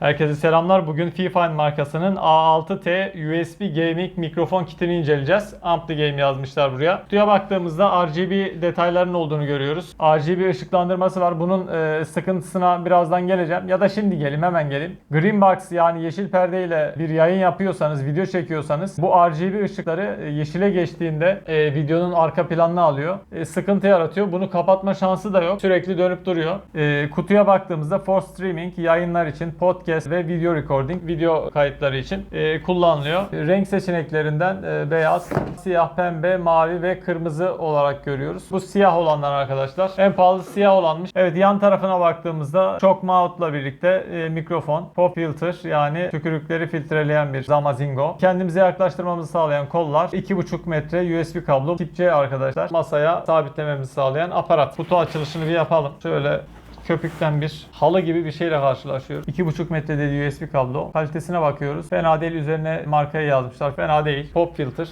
Herkese selamlar. Bugün Fifine markasının A6T USB Gaming mikrofon kitini inceleyeceğiz. Ampli Game yazmışlar buraya. Kutuya baktığımızda RGB detaylarının olduğunu görüyoruz. RGB ışıklandırması var. Bunun e, sıkıntısına birazdan geleceğim. Ya da şimdi geleyim hemen geleyim. Green Box yani yeşil perdeyle bir yayın yapıyorsanız, video çekiyorsanız bu RGB ışıkları e, yeşile geçtiğinde e, videonun arka planını alıyor. E, sıkıntı yaratıyor. Bunu kapatma şansı da yok. Sürekli dönüp duruyor. E, kutuya baktığımızda for streaming, yayınlar için, podcast ve video recording, video kayıtları için e, kullanılıyor. Renk seçeneklerinden e, beyaz, siyah, pembe, mavi ve kırmızı olarak görüyoruz. Bu siyah olanlar arkadaşlar. En pahalı siyah olanmış. Evet yan tarafına baktığımızda shock mount'la birlikte e, mikrofon, pop filter yani tükürükleri filtreleyen bir Zamazingo. Kendimize yaklaştırmamızı sağlayan kollar, 2,5 metre USB kablo, tip C arkadaşlar. Masaya sabitlememizi sağlayan aparat. Kutu açılışını bir yapalım. Şöyle köpükten bir halı gibi bir şeyle karşılaşıyoruz. 2,5 metre dediği USB kablo. Kalitesine bakıyoruz. Fena değil. Üzerine markayı yazmışlar. Fena değil. Pop filter.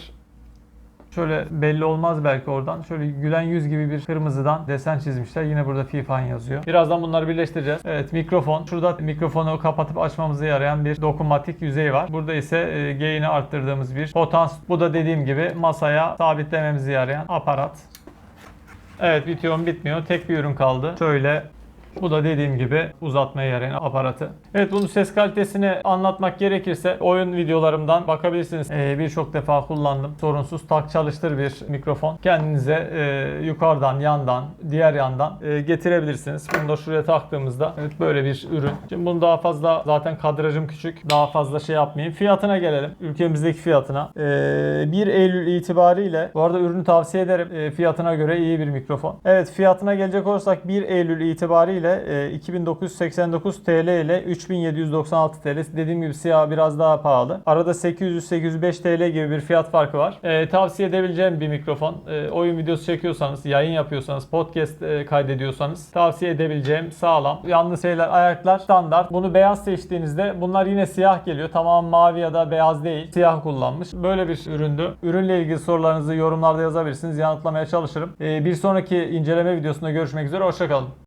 Şöyle belli olmaz belki oradan. Şöyle gülen yüz gibi bir kırmızıdan desen çizmişler. Yine burada Fifine yazıyor. Birazdan bunları birleştireceğiz. Evet mikrofon. Şurada mikrofonu kapatıp açmamıza yarayan bir dokunmatik yüzey var. Burada ise e, gain'i arttırdığımız bir potans. Bu da dediğim gibi masaya sabitlememizi yarayan aparat. Evet bitiyor bitmiyor. Tek bir ürün kaldı. Şöyle bu da dediğim gibi uzatmaya yarayan aparatı. Evet bunun ses kalitesini anlatmak gerekirse oyun videolarımdan bakabilirsiniz. Ee, Birçok defa kullandım. Sorunsuz tak çalıştır bir mikrofon. Kendinize e, yukarıdan, yandan, diğer yandan e, getirebilirsiniz. Bunu da şuraya taktığımızda evet böyle bir ürün. Şimdi bunu daha fazla zaten kadrajım küçük. Daha fazla şey yapmayayım. Fiyatına gelelim. Ülkemizdeki fiyatına. Ee, 1 Eylül itibariyle bu arada ürünü tavsiye ederim. Ee, fiyatına göre iyi bir mikrofon. Evet fiyatına gelecek olursak 1 Eylül itibariyle e, 2989 TL ile 3796 TL. Dediğim gibi siyah biraz daha pahalı. Arada 800-805 TL gibi bir fiyat farkı var. E, tavsiye edebileceğim bir mikrofon. E, oyun videosu çekiyorsanız, yayın yapıyorsanız, podcast e, kaydediyorsanız tavsiye edebileceğim sağlam. Yalnız şeyler, ayaklar standart. Bunu beyaz seçtiğinizde bunlar yine siyah geliyor. Tamam mavi ya da beyaz değil. Siyah kullanmış. Böyle bir üründü. Ürünle ilgili sorularınızı yorumlarda yazabilirsiniz. Yanıtlamaya çalışırım. E, bir sonraki inceleme videosunda görüşmek üzere. Hoşçakalın.